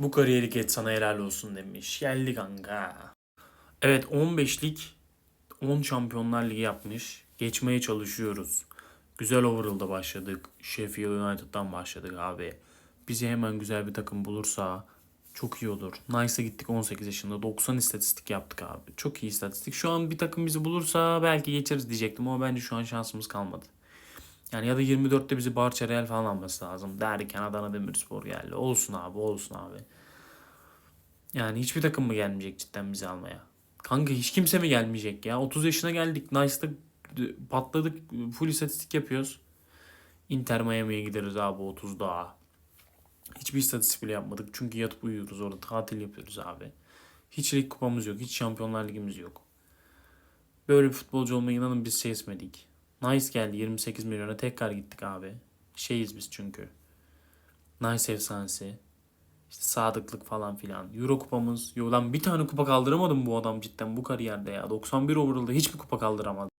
Bu kariyeri geç sana helal olsun demiş. Geldi kanka. Evet 15'lik 10 Şampiyonlar Ligi yapmış. Geçmeye çalışıyoruz. Güzel overall'da başladık. Sheffield United'dan başladık abi. Bize hemen güzel bir takım bulursa çok iyi olur. Nice'a gittik 18 yaşında. 90 istatistik yaptık abi. Çok iyi istatistik. Şu an bir takım bizi bulursa belki geçeriz diyecektim ama bence şu an şansımız kalmadı. Yani ya da 24'te bizi Barça Real falan alması lazım. Derken Adana Demirspor geldi. Olsun abi olsun abi. Yani hiçbir takım mı gelmeyecek cidden bizi almaya? Kanka hiç kimse mi gelmeyecek ya? 30 yaşına geldik. Nice'da patladık. Full istatistik yapıyoruz. Inter Miami'ye gideriz abi 30'da. Hiçbir istatistik bile yapmadık. Çünkü yatıp uyuyoruz orada. Tatil yapıyoruz abi. Hiç lig kupamız yok. Hiç şampiyonlar ligimiz yok. Böyle bir futbolcu olmayı inanın biz seçmedik. Nice geldi 28 milyona tekrar gittik abi. Şeyiz biz çünkü. Nice efsanesi. İşte sadıklık falan filan. Euro kupamız. Yo lan bir tane kupa kaldıramadım bu adam cidden bu kariyerde ya. 91 overall'da hiçbir kupa kaldıramadı.